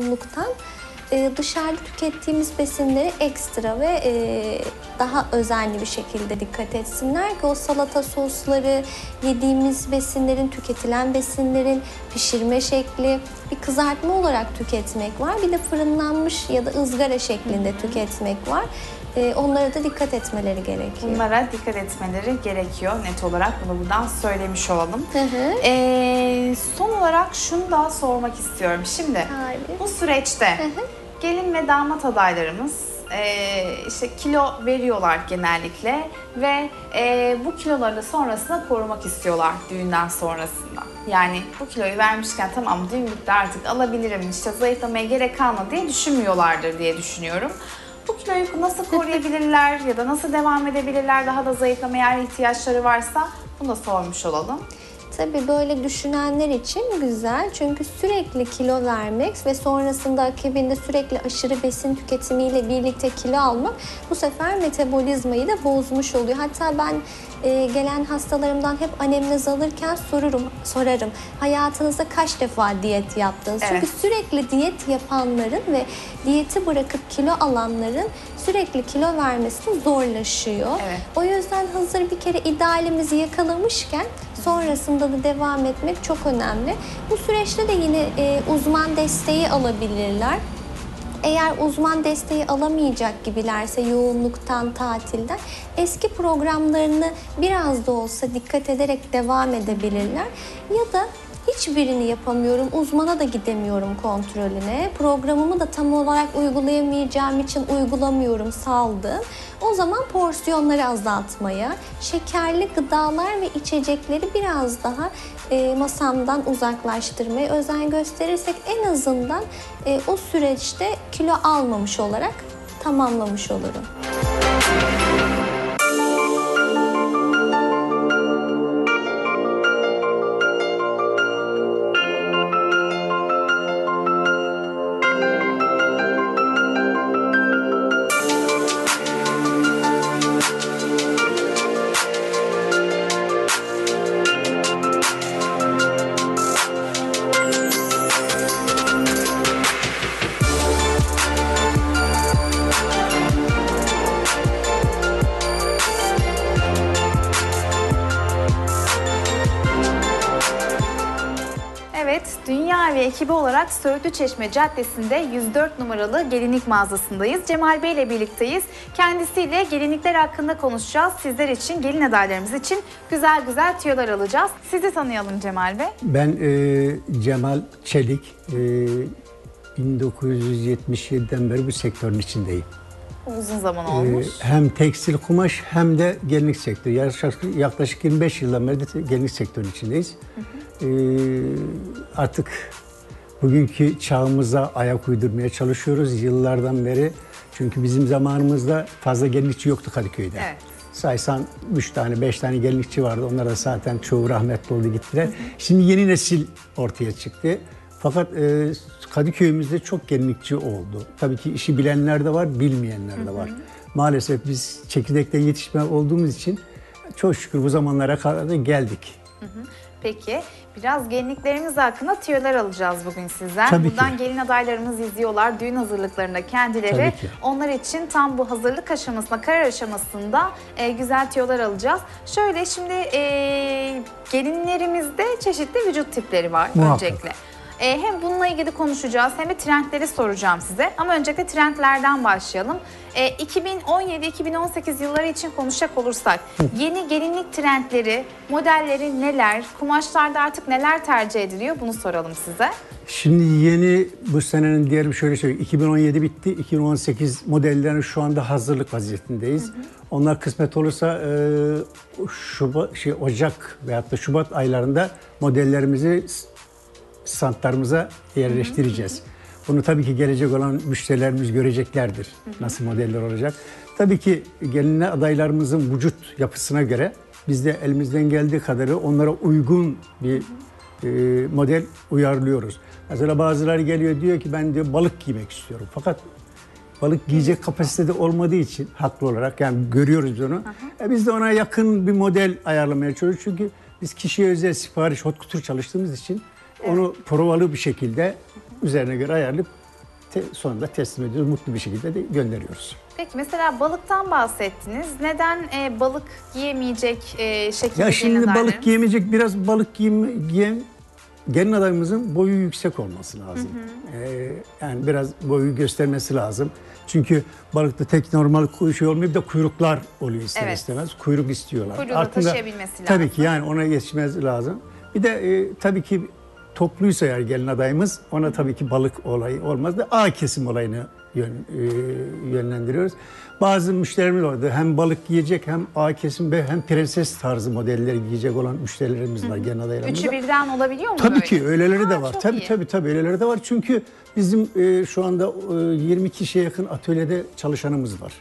yoğunluktan e, dışarıda tükettiğimiz besinleri ekstra ve e, daha özenli bir şekilde dikkat etsinler ki o salata sosları, yediğimiz besinlerin, tüketilen besinlerin pişirme şekli bir kızartma olarak tüketmek var. Bir de fırınlanmış ya da ızgara şeklinde tüketmek var. E, onlara da dikkat etmeleri gerekiyor. Bunlara dikkat etmeleri gerekiyor net olarak bunu buradan söylemiş olalım. Hı hı. Ee, son olarak şunu da sormak istiyorum. Şimdi Tabii. bu süreçte gelin ve damat adaylarımız e, işte kilo veriyorlar genellikle ve e, bu kiloları sonrasında korumak istiyorlar düğünden sonrasında. Yani bu kiloyu vermişken tamam düğünlükte artık alabilirim işte zayıflamaya gerek kalmadı diye düşünmüyorlardır diye düşünüyorum. Bu kiloyu nasıl koruyabilirler ya da nasıl devam edebilirler daha da zayıflamaya ihtiyaçları varsa bunu da sormuş olalım. Tabii böyle düşünenler için güzel. Çünkü sürekli kilo vermek ve sonrasında akabinde sürekli aşırı besin tüketimiyle birlikte kilo almak bu sefer metabolizmayı da bozmuş oluyor. Hatta ben e, gelen hastalarımdan hep anemnez alırken sorurum, sorarım. Hayatınızda kaç defa diyet yaptınız? Evet. Çünkü sürekli diyet yapanların ve diyeti bırakıp kilo alanların sürekli kilo vermesi zorlaşıyor. Evet. O yüzden hazır bir kere idealimizi yakalamışken sonrasında da devam etmek çok önemli. Bu süreçte de yine e, uzman desteği alabilirler. Eğer uzman desteği alamayacak gibilerse yoğunluktan, tatilden eski programlarını biraz da olsa dikkat ederek devam edebilirler. Ya da hiçbirini yapamıyorum, uzmana da gidemiyorum kontrolüne. Programımı da tam olarak uygulayamayacağım için uygulamıyorum, saldım. O zaman porsiyonları azaltmaya, şekerli gıdalar ve içecekleri biraz daha e, masamdan uzaklaştırmaya özen gösterirsek en azından e, o süreçte kilo almamış olarak tamamlamış olurum. Evet, Dünya ve ekibi olarak Söğütlü Çeşme Caddesi'nde 104 numaralı gelinlik mağazasındayız. Cemal Bey ile birlikteyiz. Kendisiyle gelinlikler hakkında konuşacağız. Sizler için, gelin adaylarımız için güzel güzel tüyolar alacağız. Sizi tanıyalım Cemal Bey. Ben e, Cemal Çelik. E, 1977'den beri bu sektörün içindeyim. Uzun zaman E, olmuş. hem tekstil kumaş hem de gelinlik sektörü. Yaklaşık, yaklaşık 25 yıldan beri de gelinlik sektörünün içindeyiz. E, artık bugünkü çağımıza ayak uydurmaya çalışıyoruz yıllardan beri. Çünkü bizim zamanımızda fazla gelinlikçi yoktu Kadıköy'de. Evet. Saysan 3 tane 5 tane gelinlikçi vardı. Onlar da zaten çoğu rahmetli oldu gittiler. Şimdi yeni nesil ortaya çıktı. Fakat e, Kadıköy'ümüzde çok gelinlikçi oldu. Tabii ki işi bilenler de var, bilmeyenler de var. Maalesef biz çekirdekten yetişme olduğumuz için çok şükür bu zamanlara kadar da geldik. Peki, biraz gelinliklerimiz hakkında tüyolar alacağız bugün sizden. Tabii ki. Buradan gelin adaylarımız izliyorlar. Düğün hazırlıklarında kendileri. Ki. Onlar için tam bu hazırlık aşamasında, karar aşamasında e, güzel tüyolar alacağız. Şöyle şimdi e, gelinlerimizde çeşitli vücut tipleri var Muhakkak. öncelikle. E, hem bununla ilgili konuşacağız hem de trendleri soracağım size. Ama öncelikle trendlerden başlayalım. E, 2017-2018 yılları için konuşacak olursak yeni gelinlik trendleri, modelleri neler, kumaşlarda artık neler tercih ediliyor bunu soralım size. Şimdi yeni bu senenin diyelim şöyle söyleyeyim 2017 bitti. 2018 modellerinin şu anda hazırlık vaziyetindeyiz. Onlar kısmet olursa e, Şubat, şey, Ocak veyahut da Şubat aylarında modellerimizi standlarımıza yerleştireceğiz. Bunu tabii ki gelecek olan müşterilerimiz göreceklerdir. Nasıl modeller olacak. Tabii ki gelinle adaylarımızın vücut yapısına göre biz de elimizden geldiği kadarı onlara uygun bir e, model uyarlıyoruz. Mesela bazıları geliyor diyor ki ben diyor balık giymek istiyorum. Fakat balık giyecek kapasitede olmadığı için haklı olarak yani görüyoruz onu. E, biz de ona yakın bir model ayarlamaya çalışıyoruz. Çünkü biz kişiye özel sipariş hot kutur çalıştığımız için onu provalı bir şekilde üzerine göre ayarlayıp te- sonunda teslim ediyoruz. Mutlu bir şekilde de gönderiyoruz. Peki mesela balıktan bahsettiniz. Neden e, balık giyemeyecek e, şekilde Ya şimdi balık giyemeyecek biraz balık giyim, giyen gelin adayımızın boyu yüksek olması lazım. Ee, yani biraz boyu göstermesi lazım. Çünkü balıkta tek normal şey olmuyor bir de kuyruklar oluyor ister Evet. istemez. Kuyruk istiyorlar. Kuyruğu da taşıyabilmesi Tabii lazım. ki yani ona yetişmez lazım. Bir de e, tabii ki topluysa eğer gelin adayımız ona tabii ki balık olayı olmaz da A kesim olayını yön, e, yönlendiriyoruz. Bazı müşterilerimiz vardı. Hem balık giyecek hem A kesim ve hem prenses tarzı modelleri giyecek olan müşterilerimiz var gelin adaylarımızda. Üçü birden olabiliyor mu Tabii böyle? ki öyleleri de var. Tabii iyi. tabii tabii öyleleri de var. Çünkü bizim e, şu anda e, 20 kişiye yakın atölyede çalışanımız var.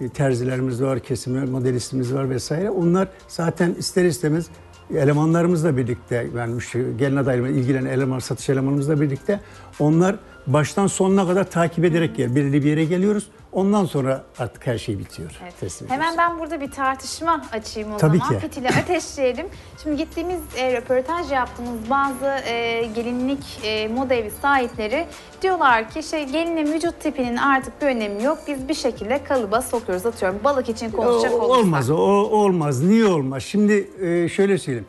E, terzilerimiz var, kesimler, modelistimiz var vesaire. Onlar zaten ister istemez elemanlarımızla birlikte yani müşteri, gelin ilgilenen eleman, satış elemanımızla birlikte onlar baştan sonuna kadar takip ederek gel. Belirli bir yere geliyoruz. Ondan sonra artık her şey bitiyor. Evet. Teslim Hemen ediyoruz. ben burada bir tartışma açayım o Tabii zaman. ki. Fitili ateşleyelim. Şimdi gittiğimiz e, röportaj yaptığımız bazı e, gelinlik e, moda evi sahipleri diyorlar ki şey gelinin vücut tipinin artık bir önemi yok. Biz bir şekilde kalıba sokuyoruz. Atıyorum balık için konuşacak O- olursak. Olmaz o, o olmaz. Niye olmaz? Şimdi e, şöyle söyleyeyim.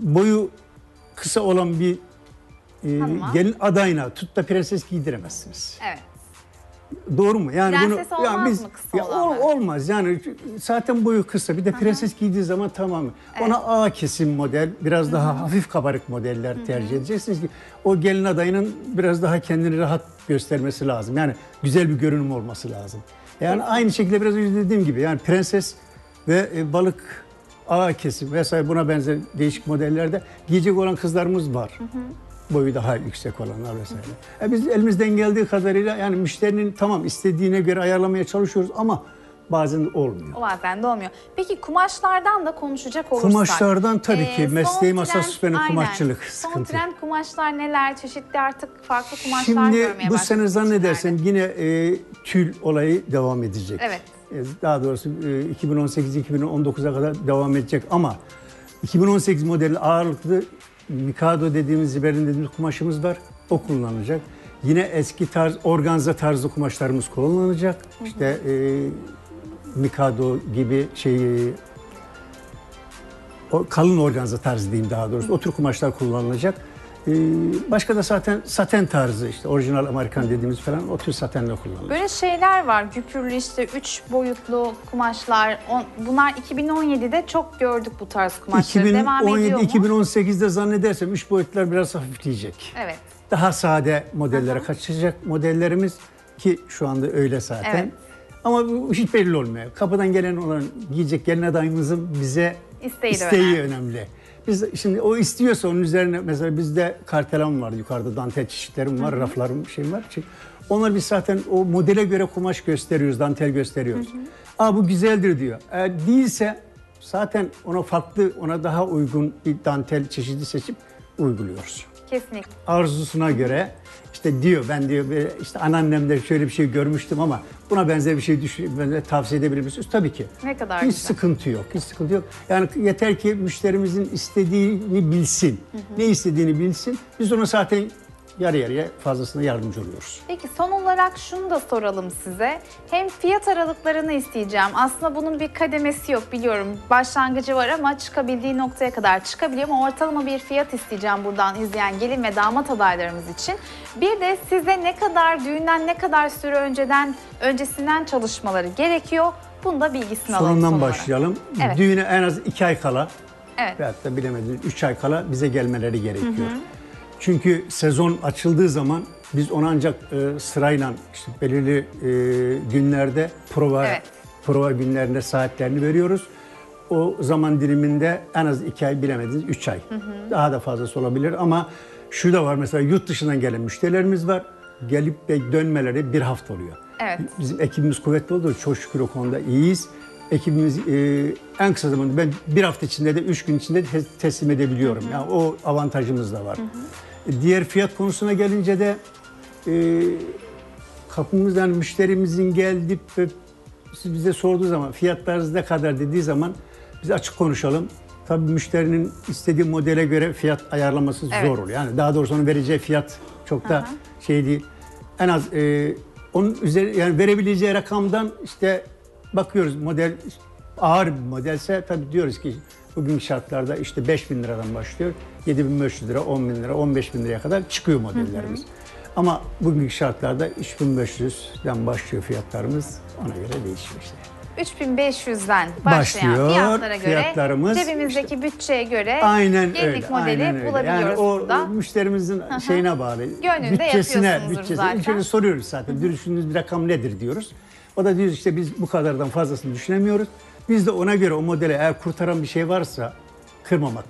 Boyu kısa olan bir e, Hanıma. gelin adayına tut da prenses giydiremezsiniz. Evet. Doğru mu? Yani Prenses bunu olmaz mı kısa ya, ol- olmaz. Yani zaten boyu kısa. Bir de prenses giydiği zaman tamam. Ona A kesim model, biraz daha hafif kabarık modeller tercih edeceksiniz ki o gelin adayının biraz daha kendini rahat göstermesi lazım. Yani güzel bir görünüm olması lazım. Yani aynı şekilde biraz önce dediğim gibi yani prenses ve e, balık A kesim vesaire buna benzer değişik modellerde giyecek olan kızlarımız var. Boyu daha yüksek olanlar vesaire. E biz elimizden geldiği kadarıyla yani müşterinin tamam istediğine göre ayarlamaya çalışıyoruz ama bazen olmuyor. Bazen de olmuyor. Peki kumaşlardan da konuşacak olursak. Kumaşlardan tabii ki. son Mesleğim asas benim aynen. kumaşçılık, Son sıkıntı. trend kumaşlar neler? Çeşitli artık farklı kumaşlar Şimdi görmeye bu başladık sene zannedersem yine e, tül olayı devam edecek. Evet. E, Daha doğrusu e, 2018-2019'a kadar devam edecek ama 2018 modeli ağırlıklı Mikado dediğimiz, Ziberin dediğimiz kumaşımız var. O kullanılacak. Yine eski tarz, organza tarzı kumaşlarımız kullanılacak. İşte e, Mikado gibi şey o kalın organza tarzı diyeyim daha doğrusu. O tür kumaşlar kullanılacak. Ee, başka da zaten saten tarzı işte orijinal Amerikan dediğimiz falan o tür satenle kullanılacak. Böyle şeyler var. Güpürlü işte üç boyutlu kumaşlar. On- Bunlar 2017'de çok gördük bu tarz kumaşları. Devam ediyor mu? 2017-2018'de zannedersem üç boyutlar biraz hafifleyecek. Evet. Daha sade modellere kaçacak modellerimiz ki şu anda öyle zaten. Evet. Ama bu hiç belli olmuyor. Kapıdan gelen olan giyecek gelin adayımızın bize İsteği isteği önemli. önemli. Biz şimdi o istiyorsa onun üzerine mesela bizde kartelam var yukarıda dantel çeşitlerim var, raflarım şeyim var. Şey, Onlar biz zaten o modele göre kumaş gösteriyoruz, dantel gösteriyoruz. Aa bu güzeldir diyor. Eğer değilse zaten ona farklı, ona daha uygun bir dantel çeşidi seçip uyguluyoruz Kesinlikle. arzusuna göre işte diyor ben diyor işte anneannemde şöyle bir şey görmüştüm ama buna benzer bir şey düşün, tavsiye edebilir misiniz? Tabii ki. Ne kadar Hiç güzel. sıkıntı yok. Hiç sıkıntı yok. Yani yeter ki müşterimizin istediğini bilsin. Ne istediğini bilsin. Biz ona zaten yarı yarıya fazlasına yardımcı oluyoruz. Peki son olarak şunu da soralım size. Hem fiyat aralıklarını isteyeceğim. Aslında bunun bir kademesi yok biliyorum. Başlangıcı var ama çıkabildiği noktaya kadar çıkabiliyor ama ortalama bir fiyat isteyeceğim buradan izleyen gelin ve damat adaylarımız için. Bir de size ne kadar düğünden ne kadar süre önceden öncesinden çalışmaları gerekiyor. Bunu da bilgisini alalım olarak. başlayalım. Evet. Düğüne en az iki ay kala Evet. veyahut da bilemediniz üç ay kala bize gelmeleri gerekiyor. Çünkü sezon açıldığı zaman biz ona ancak e, sırayla işte belirli e, günlerde prova Evet. prova günlerinde saatlerini veriyoruz. O zaman diliminde en az iki ay bilemediniz üç ay. Daha da fazlası olabilir ama şu da var mesela yurt dışından gelen müşterilerimiz var. Gelip ve dönmeleri bir hafta oluyor. Evet. Bizim ekibimiz kuvvetli olduğu çok şükür o konuda iyiyiz. Ekibimiz e, en kısa zamanda ben bir hafta içinde de üç gün içinde te- teslim edebiliyorum. Yani o avantajımız da var. E, Diğer fiyat konusuna gelince de e, kapımızdan müşterimizin geldi ve bize sorduğu zaman fiyatlarınız ne kadar dediği zaman biz açık konuşalım. Tabii müşterinin istediği modele göre fiyat ayarlaması Evet. zor oluyor. Yani daha doğrusu onun vereceği fiyat çok da şey değil. En az e, onun üzeri yani verebileceği rakamdan işte bakıyoruz model ağır bir modelse tabii diyoruz ki bugün şartlarda işte 5000 liradan başlıyor. 7500 lira, 10 bin lira, 15 bin liraya kadar çıkıyor modellerimiz. Ama bugünkü şartlarda 3500'den başlıyor fiyatlarımız. Ona göre değişiyor işte. 3500'den başlayan Başlıyor, fiyatlara göre fiyatlarımız cebimizdeki bütçeye göre Aynen gelinlik öyle. modeli aynen öyle. bulabiliyoruz yani o burada. müşterimizin şeyine bağlı. Gönlünde yapıyorsunuzdur bütçesine. zaten. Önce soruyoruz zaten. Düşündüğünüz bir rakam nedir diyoruz. O da diyor işte biz bu kadardan fazlasını düşünemiyoruz. Biz de ona göre o modele eğer kurtaran bir şey varsa kırmamak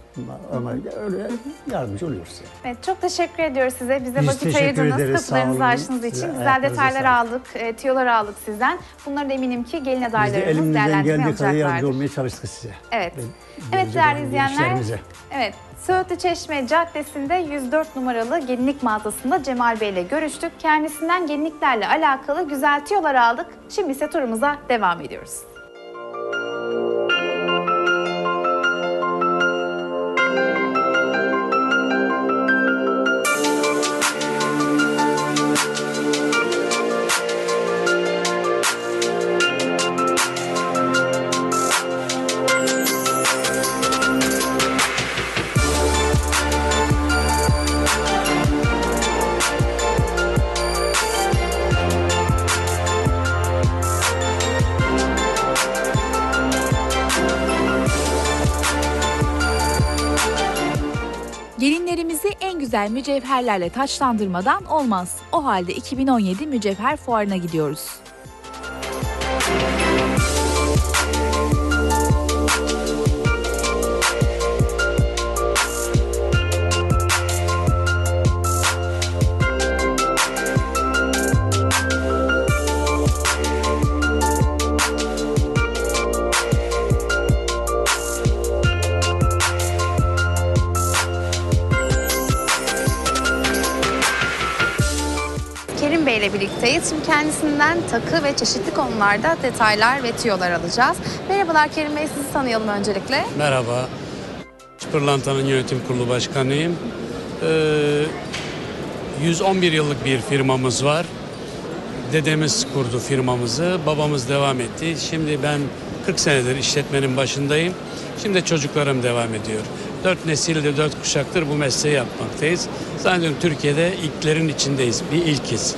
ama öyle yardımcı oluyoruz yani. Evet, çok teşekkür ediyoruz size. Bize Biz vakit ayırdınız, ederiz, kapılarınızı açtığınız için Size güzel detaylar aldık, e, tüyolar aldık sizden. Bunları da eminim ki gelin adaylarımız değerlendirmeye kadar yardımcı alacaklardır. olmaya çalıştık size. Evet. Ve Evet değerli izleyenler. Evet. Söğütlü Çeşme Caddesi'nde 104 numaralı gelinlik mağazasında Cemal Bey ile görüştük. Kendisinden gelinliklerle alakalı güzel tüyolar aldık. Şimdi ise turumuza devam ediyoruz. Gelinlerimizi en güzel mücevherlerle taçlandırmadan olmaz. O halde 2017 Mücevher Fuarı'na gidiyoruz. Şimdi kendisinden takı ve çeşitli konularda detaylar ve tüyolar alacağız. Merhabalar Kerim Bey, sizi tanıyalım öncelikle. Merhaba. Pırlanta'nın yönetim kurulu başkanıyım. Ee, 111 yıllık bir firmamız var. Dedemiz kurdu firmamızı, babamız devam etti. Şimdi ben 40 senedir işletmenin başındayım. Şimdi çocuklarım devam ediyor. Dört nesilde dört kuşaktır bu mesleği yapmaktayız. Zannediyorum Türkiye'de ilklerin içindeyiz. Bir ilkiz.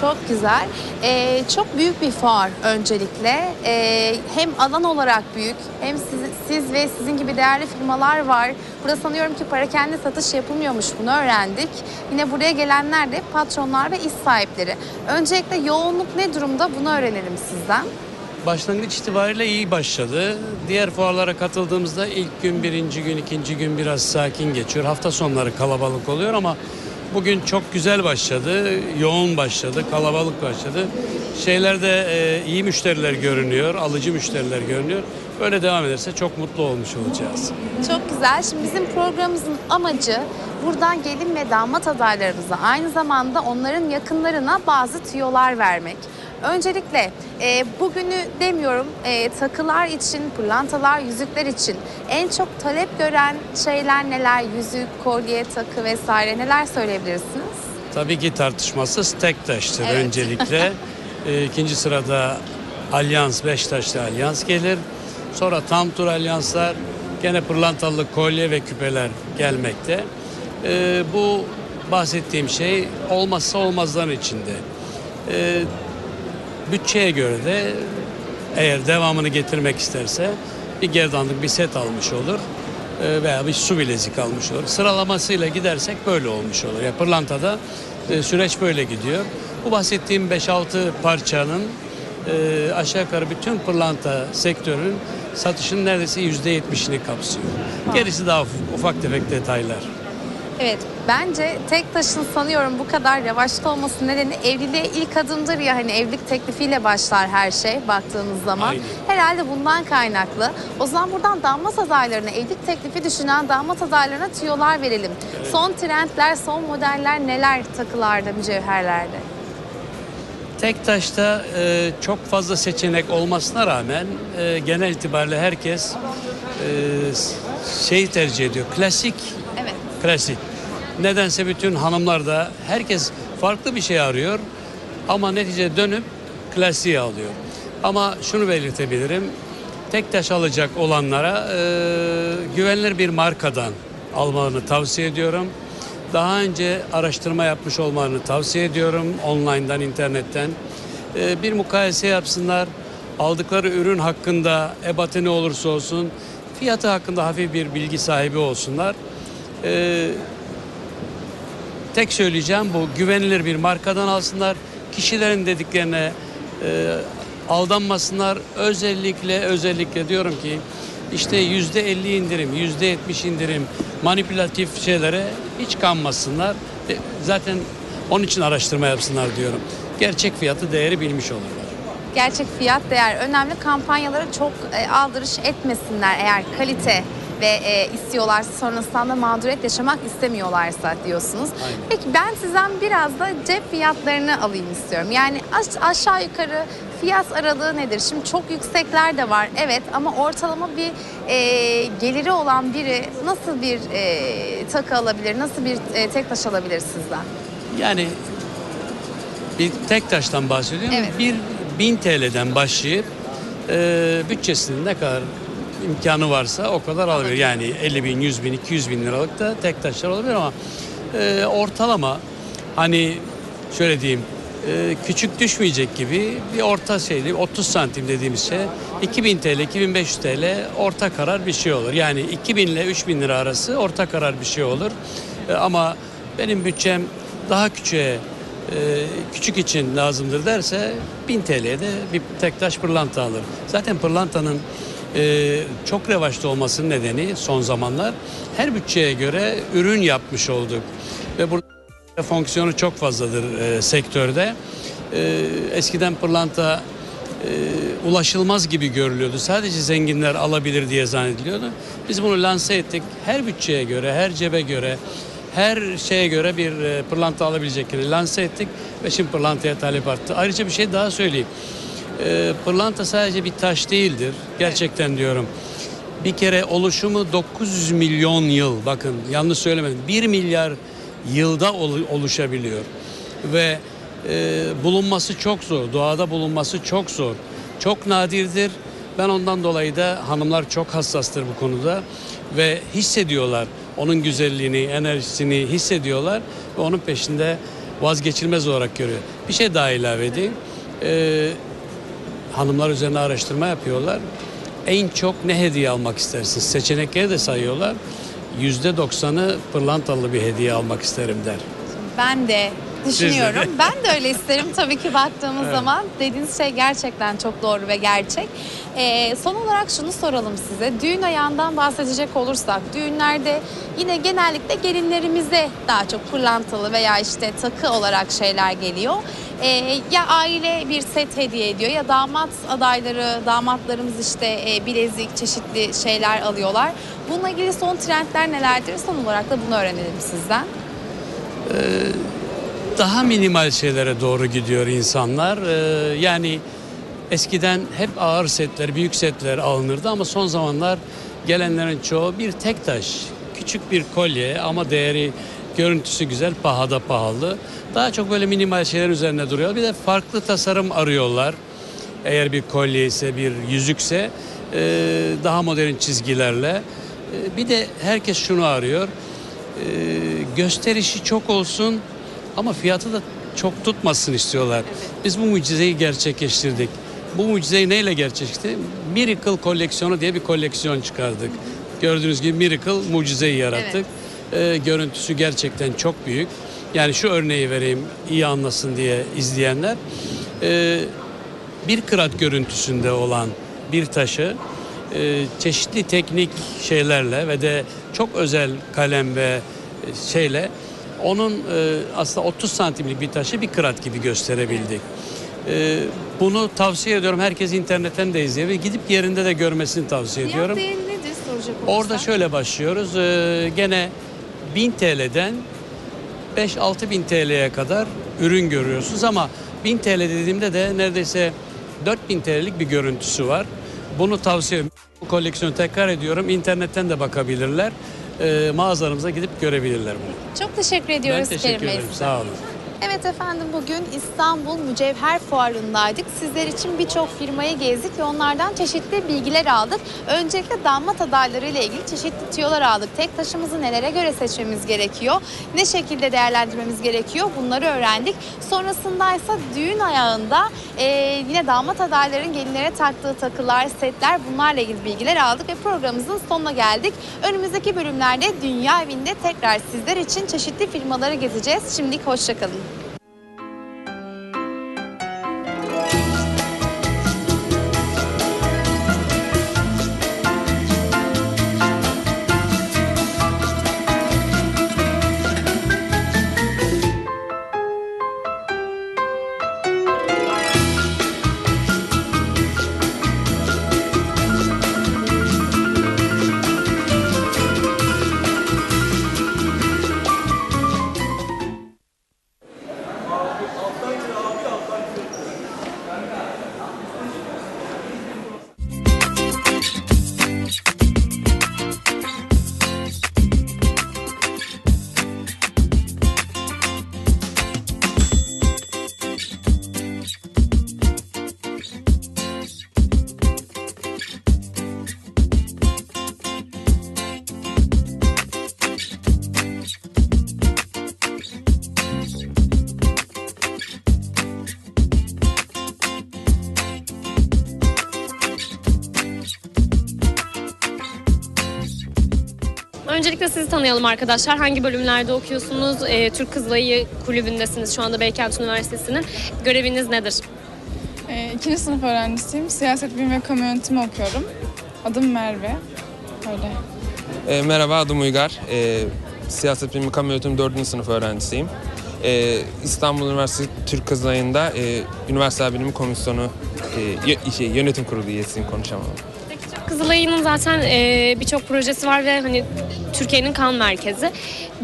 Çok güzel. Ee, çok büyük bir fuar öncelikle. Ee, hem alan olarak büyük hem siz, siz ve sizin gibi değerli firmalar var. Burada sanıyorum ki parakende satış yapılmıyormuş bunu öğrendik. Yine buraya gelenler de patronlar ve iş sahipleri. Öncelikle yoğunluk ne durumda bunu öğrenelim sizden. Başlangıç itibariyle iyi başladı. Diğer fuarlara katıldığımızda ilk gün, birinci gün, ikinci gün biraz sakin geçiyor. Hafta sonları kalabalık oluyor ama bugün çok güzel başladı. Yoğun başladı, kalabalık başladı. Şeylerde e, iyi müşteriler görünüyor, alıcı müşteriler görünüyor. Böyle devam ederse çok mutlu olmuş olacağız. Çok güzel. Şimdi bizim programımızın amacı buradan gelin ve damat adaylarımıza aynı zamanda onların yakınlarına bazı tüyolar vermek. Öncelikle e, bugünü demiyorum e, takılar için, pırlantalar, yüzükler için en çok talep gören şeyler neler? Yüzük, kolye, takı vesaire neler söyleyebilirsiniz? Tabii ki tartışmasız tek taştır Evet. öncelikle. E, ikinci sırada Alyans, beş taşlı Alyans gelir. Sonra tam tur Alyanslar, gene pırlantalı kolye ve küpeler gelmekte. E, bu bahsettiğim şey olmazsa olmazların içinde. E, bütçeye göre de eğer devamını getirmek isterse bir gerdanlık bir set almış olur e, veya bir su bilezik almış olur. Sıralamasıyla gidersek böyle olmuş olur. Ya pırlantada e, süreç böyle gidiyor. Bu bahsettiğim 5-6 parçanın e, aşağı yukarı bütün pırlanta sektörünün satışın neredeyse %70'ini kapsıyor. Gerisi daha ufak tefek detaylar. Evet, bence tek taşın sanıyorum bu kadar revaçta olması nedeni evliliğe ilk adımdır ya hani evlilik teklifiyle başlar her şey baktığınız zaman. Aynen. Herhalde bundan kaynaklı. O zaman buradan damat adaylarına, evlilik teklifi düşünen damat adaylarına tüyolar verelim. Son trendler, son modeller neler takılarda, mücevherlerde? Tek taşta e, çok fazla seçenek olmasına rağmen e, genel itibariyle herkes e, şeyi tercih ediyor. Klasik, Evet. Klasik. Nedense bütün hanımlar da herkes farklı bir şey arıyor. Ama neticede dönüp klasiği alıyor. Ama şunu belirtebilirim. Tek taş alacak olanlara e, güvenilir bir markadan almalarını tavsiye ediyorum. Daha önce araştırma yapmış olmalarını tavsiye ediyorum online'dan, internetten. E, bir mukayese yapsınlar. Aldıkları ürün hakkında ebatı ne olursa olsun fiyatı hakkında hafif bir bilgi sahibi olsunlar. E, tek söyleyeceğim bu güvenilir bir markadan alsınlar. Kişilerin dediklerine e, aldanmasınlar. Özellikle özellikle diyorum ki işte yüzde 50 indirim, yüzde 70 indirim manipülatif şeylere hiç kanmasınlar. E, Zaten onun için araştırma yapsınlar diyorum. Gerçek fiyatı değeri bilmiş olurlar. Gerçek fiyat değer önemli. Kampanyalara çok e, aldırış etmesinler eğer kalite ve e, istiyorlarsa sonrasında da mağduriyet yaşamak istemiyorlarsa diyorsunuz. Aynen. Peki ben sizden biraz da cep fiyatlarını alayım istiyorum. Yani aş- aşağı yukarı fiyat aralığı nedir? Şimdi çok yüksekler de var evet ama ortalama bir e, geliri olan biri nasıl bir e, takı alabilir, nasıl bir e, tek taş alabilir sizden? Yani bir tek taştan bahsediyorum. Evet. Bir bin TL'den başlayıp e, bütçesinin ne kadar imkanı varsa o kadar alabilir. Yani 50 bin, 100 bin, 200 bin liralık da tek taşlar olabilir ama e, ortalama hani şöyle diyeyim e, küçük düşmeyecek gibi bir orta şeyli 30 santim dediğimiz şey 2000 TL, 2500 TL orta karar bir şey olur. Yani 2000 ile 3000 lira arası orta karar bir şey olur. E, ama benim bütçem daha küçüğe e, küçük için lazımdır derse 1000 TL'ye de bir tek taş pırlanta alır. Zaten pırlantanın e, çok revaçta olmasının nedeni son zamanlar her bütçeye göre ürün yapmış olduk. Ve burada fonksiyonu çok fazladır e, sektörde. E, eskiden pırlanta e, ulaşılmaz gibi görülüyordu. Sadece zenginler alabilir diye zannediliyordu. Biz bunu lanse ettik. Her bütçeye göre, her cebe göre, her şeye göre bir e, pırlanta alabilecekleri lanse ettik ve şimdi pırlantaya talep arttı. Ayrıca bir şey daha söyleyeyim. E, pırlanta sadece bir taş değildir. Gerçekten diyorum. Bir kere oluşumu 900 milyon yıl. Bakın yanlış söylemedim. 1 milyar yılda olu- oluşabiliyor. Ve e, bulunması çok zor. Doğada bulunması çok zor. Çok nadirdir. Ben ondan dolayı da hanımlar çok hassastır bu konuda ve hissediyorlar onun güzelliğini, enerjisini hissediyorlar ve onun peşinde vazgeçilmez olarak görüyor. Bir şey daha ilave edeyim. Ee, hanımlar üzerine araştırma yapıyorlar. En çok ne hediye almak istersiniz? Seçenekleri de sayıyorlar. Yüzde doksanı pırlantalı bir hediye almak isterim der. Ben de düşünüyorum. de. ben de öyle isterim tabii ki baktığımız zaman. Dediğiniz şey gerçekten çok doğru ve gerçek. Ee, son olarak şunu soralım size. Düğün ayağından bahsedecek olursak düğünlerde yine genellikle gelinlerimize daha çok pırlantalı veya işte takı olarak şeyler geliyor. Ee, ya aile bir set hediye ediyor ya damat adayları, damatlarımız işte e, bilezik, çeşitli şeyler alıyorlar. Bununla ilgili son trendler nelerdir? Son olarak da bunu öğrenelim sizden. daha minimal şeylere doğru gidiyor insanlar. Ee, yani eskiden hep ağır setler, büyük setler alınırdı ama son zamanlar gelenlerin çoğu bir tek taş, küçük bir kolye ama değeri, görüntüsü güzel, pahada pahalı. Daha çok böyle minimal şeyler üzerine duruyor. Bir de farklı tasarım arıyorlar. Eğer bir kolye ise, bir yüzükse e, daha modern çizgilerle. E, Bir de herkes şunu arıyor. E, gösterişi çok olsun ama fiyatı da çok tutmasın istiyorlar. Biz bu mucizeyi gerçekleştirdik. Bu mucizeyi neyle gerçekleştirdik? Miracle koleksiyonu diye bir koleksiyon çıkardık. Gördüğünüz gibi Miracle mucizeyi yarattık. E, görüntüsü gerçekten çok büyük. Yani şu örneği vereyim iyi anlasın diye izleyenler. E, bir kırat görüntüsünde olan bir taşı e, çeşitli teknik şeylerle ve de çok özel kalem ve e, şeyle onun e, aslında 30 santimlik bir taşı bir kırat gibi gösterebildik. E, bunu tavsiye ediyorum. Herkes internetten de izleyebilir. Gidip yerinde de görmesini tavsiye ediyorum. Fiyat nedir soracak olursak? Orada şöyle başlıyoruz. Ee, gene 1000 TL'den 5-6 bin TL'ye kadar ürün görüyorsunuz ama 1000 TL dediğimde de neredeyse 4000 TL'lik bir görüntüsü var. Bunu tavsiye ediyorum. Bu koleksiyonu tekrar ediyorum. İnternetten de bakabilirler. Ee, mağazalarımıza gidip görebilirler bunu. Çok teşekkür Ben ediyoruz teşekkür Kerim Bey ederim. Sağ olun. Evet efendim bugün İstanbul Mücevher Fuarı'ndaydık. Sizler için birçok firmayı gezdik ve onlardan çeşitli bilgiler aldık. Öncelikle damat adayları ile ilgili çeşitli tüyolar aldık. Tek taşımızı nelere göre seçmemiz gerekiyor? Ne şekilde değerlendirmemiz gerekiyor? Bunları öğrendik. Sonrasında ise düğün ayağında e, yine damat adayların gelinlere taktığı takılar, setler bunlarla ilgili bilgiler aldık ve programımızın sonuna geldik. Önümüzdeki bölümlerde Dünya Evi'nde tekrar sizler için çeşitli firmaları gezeceğiz. Şimdilik hoşçakalın. Öncelikle sizi tanıyalım arkadaşlar. Hangi bölümlerde okuyorsunuz? Ee, Türk Kızılayı Kulübü'ndesiniz şu anda Beykent Üniversitesi'nin. Göreviniz nedir? E, ikinci sınıf öğrencisiyim. Siyaset bilimi ve kamu yönetimi okuyorum. Adım Merve. Öyle. E, merhaba adım Uygar. E, siyaset bilimi kamu yönetimi 4. sınıf öğrencisiyim. E, İstanbul Üniversitesi Türk Kızılayı'nda e, Üniversite Bilimi Komisyonu e, yö- şey, yönetim kurulu üyesiyim konuşamam. Kızılayı'nın zaten e, birçok projesi var ve hani Türkiye'nin kan merkezi.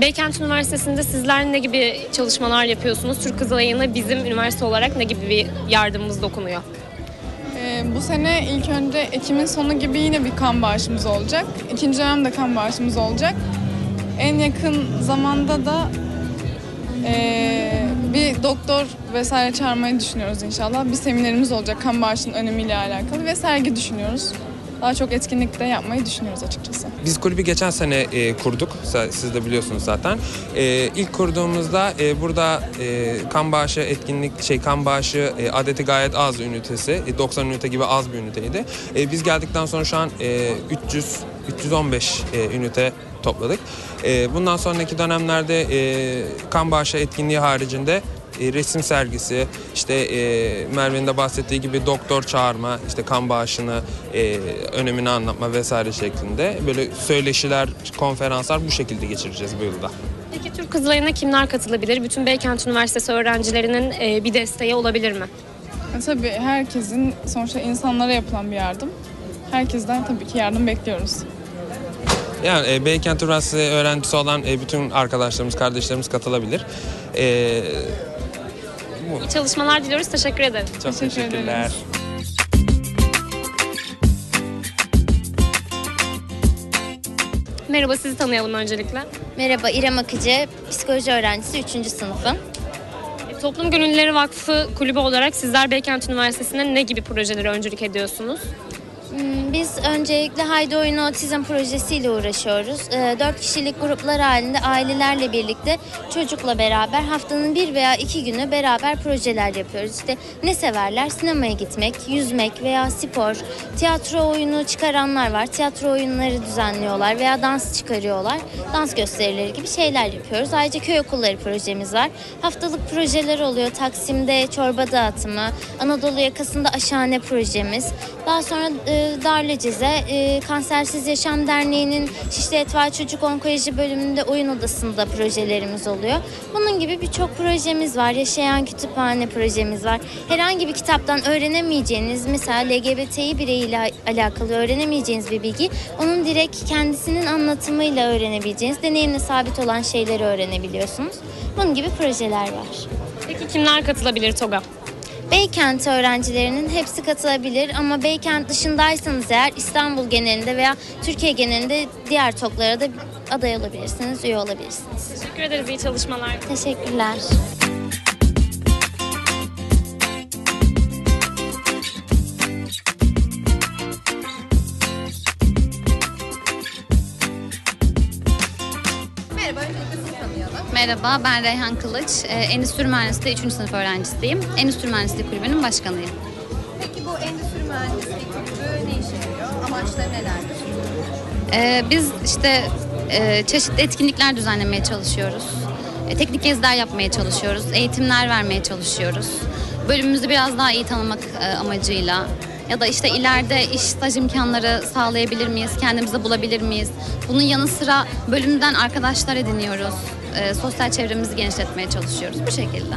Beykent Üniversitesi'nde sizler ne gibi çalışmalar yapıyorsunuz? Türk Kızılayı'na bizim üniversite olarak ne gibi bir yardımımız dokunuyor? E, bu sene ilk önce Ekim'in sonu gibi yine bir kan bağışımız olacak. İkinci dönemde kan bağışımız olacak. En yakın zamanda da e, bir doktor vesaire çağırmayı düşünüyoruz inşallah. Bir seminerimiz olacak kan bağışının önemiyle alakalı ve sergi düşünüyoruz. Daha çok etkinlik de yapmayı düşünüyoruz açıkçası. Biz kulübü geçen sene e, kurduk. Siz de biliyorsunuz zaten. E, ilk kurduğumuzda e, burada e, kan bağışı etkinlik şey kan bağışı e, adeti gayet az ünitesi. E, 90 ünite gibi az bir üniteydi. E, biz geldikten sonra şu an e, 300 315 e, ünite topladık. E, bundan sonraki dönemlerde e, kan bağışı etkinliği haricinde e, resim sergisi, işte e, Merve'nin de bahsettiği gibi doktor çağırma, işte kan bağışını, e, önemini anlatma vesaire şeklinde böyle söyleşiler, konferanslar bu şekilde geçireceğiz bu yılda. Peki Türk Kızılayı'na kimler katılabilir? Bütün Beykent Üniversitesi öğrencilerinin e, bir desteği olabilir mi? E, tabii herkesin sonuçta insanlara yapılan bir yardım. Herkesten tabii ki yardım bekliyoruz. Yani e, Beykent Üniversitesi öğrencisi olan e, bütün arkadaşlarımız, kardeşlerimiz katılabilir. E, İyi çalışmalar diliyoruz. Teşekkür ederim. çok Teşekkür teşekkürler. ederiz. Merhaba sizi tanıyalım öncelikle. Merhaba İrem Akıcı, psikoloji öğrencisi 3. sınıfım. E, Toplum Gönüllüleri Vakfı kulübü olarak sizler Beykent Üniversitesi'nde ne gibi projelere öncülük ediyorsunuz? Hmm, Biz öncelikle Haydi Oyunu Otizm projesiyle uğraşıyoruz. Ee, Dört kişilik gruplar halinde ailelerle birlikte çocukla beraber haftanın bir veya iki günü beraber projeler yapıyoruz. İşte ne severler? Sinemaya gitmek, yüzmek veya spor, tiyatro oyunu çıkaranlar var. Tiyatro oyunları düzenliyorlar veya dans çıkarıyorlar. Dans gösterileri gibi şeyler yapıyoruz. Ayrıca köy okulları projemiz var. Haftalık projeler oluyor. Taksim'de çorba dağıtımı, Anadolu yakasında aşhane projemiz. Daha sonra e, Darlıcez'e e, Kansersiz Yaşam Derneği'nin Şişli Etval Çocuk Onkoloji bölümünde oyun odasında projelerimiz oluyor. Bunun gibi birçok projemiz var. Yaşayan kütüphane projemiz var. Herhangi bir kitaptan öğrenemeyeceğiniz mesela LGBTİ bireyiyle alakalı öğrenemeyeceğiniz bir bilgi onun direkt kendisinin anlatımıyla öğrenebileceğiniz deneyimle sabit olan şeyleri öğrenebiliyorsunuz. Bunun gibi projeler var. Peki kimler katılabilir TOG'a? Beykent öğrencilerinin hepsi katılabilir ama Beykent dışındaysanız eğer İstanbul genelinde veya Türkiye genelinde diğer TOK'lara da aday olabilirsiniz, üye olabilirsiniz. Teşekkür ederiz. İyi çalışmalar. Teşekkürler. Merhaba, ben Reyhan Kılıç. Ee, Endüstri Mühendisliği 3. sınıf öğrencisiyim. Endüstri Mühendisliği Kulübü'nün başkanıyım. Peki bu endüstri mühendisliği kulübü ne işe yarıyor? Amaçları nelerdir? Ee, biz işte e, çeşitli etkinlikler düzenlemeye çalışıyoruz. E, teknik geziler yapmaya çalışıyoruz. Eğitimler vermeye çalışıyoruz. Bölümümüzü biraz daha iyi tanımak e, amacıyla. Ya da işte ileride iş staj imkanları sağlayabilir miyiz? Kendimizi bulabilir miyiz? Bunun yanı sıra bölümden arkadaşlar ediniyoruz. E, sosyal çevremizi genişletmeye çalışıyoruz bu şekilde.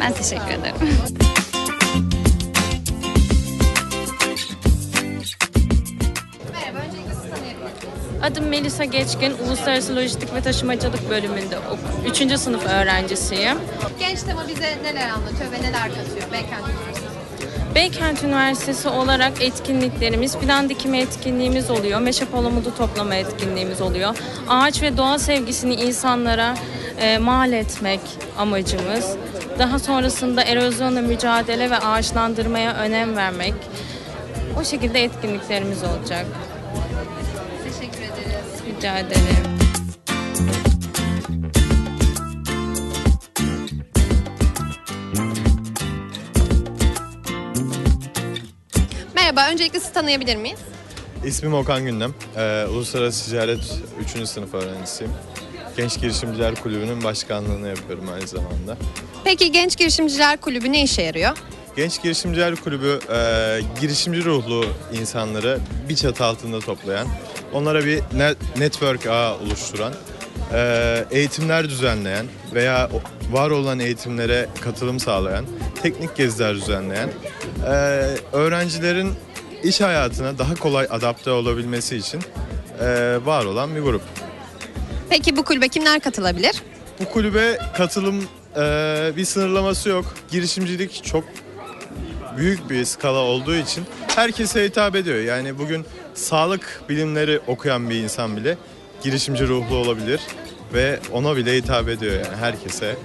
Ben teşekkür ederim. Adım Melisa Geçkin, Uluslararası Lojistik ve Taşımacılık bölümünde 3. sınıf öğrencisiyim. Genç tema bize neler anlatıyor ve neler katıyor Beykent Üniversitesi? Beykent Üniversitesi olarak etkinliklerimiz, fidan dikimi etkinliğimiz oluyor, meşe palamudu toplama etkinliğimiz oluyor. Ağaç ve doğa sevgisini insanlara e, mal etmek amacımız. Daha sonrasında erozyonla mücadele ve ağaçlandırmaya önem vermek. O şekilde etkinliklerimiz olacak. Teşekkür ederiz. Rica ederim. Merhaba, öncelikle sizi tanıyabilir miyiz? İsmim Okan Gündem. Ee, Uluslararası Ticaret 3. sınıf öğrencisiyim. Genç Girişimciler Kulübü'nün başkanlığını yapıyorum aynı zamanda. Peki Genç Girişimciler Kulübü ne işe yarıyor? Genç Girişimciler Kulübü e, girişimci ruhlu insanları bir çatı altında toplayan, onlara bir net, network ağı oluşturan, e, eğitimler düzenleyen veya var olan eğitimlere katılım sağlayan, teknik geziler düzenleyen, e, öğrencilerin iş hayatına daha kolay adapte olabilmesi için e, var olan bir grup. Peki bu kulübe kimler katılabilir? Bu kulübe katılım e, bir sınırlaması yok. Girişimcilik çok büyük bir skala olduğu için herkese hitap ediyor. Yani bugün sağlık bilimleri okuyan bir insan bile girişimci ruhlu olabilir ve ona bile hitap ediyor yani herkese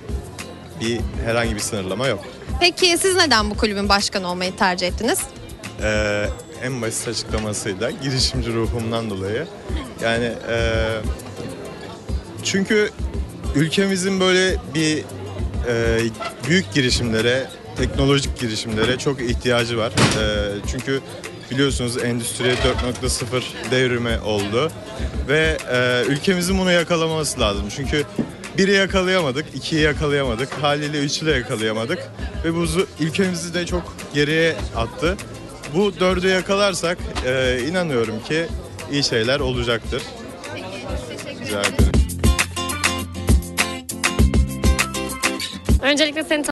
bir herhangi bir sınırlama yok. Peki siz neden bu kulübün başkanı olmayı tercih ettiniz? Ee, en basit açıklamasıyla girişimci ruhumdan dolayı. Yani e, çünkü ülkemizin böyle bir e, büyük girişimlere, teknolojik girişimlere çok ihtiyacı var. E, çünkü biliyorsunuz Endüstri 4.0 devrimi oldu ve e, ülkemizin bunu yakalaması lazım. Çünkü biri yakalayamadık, ikiyi yakalayamadık, haliyle üçü de yakalayamadık ve bu ülkemizi de çok geriye attı. Bu dördü yakalarsak e, inanıyorum ki iyi şeyler olacaktır. Rica ederim. Öncelikle seni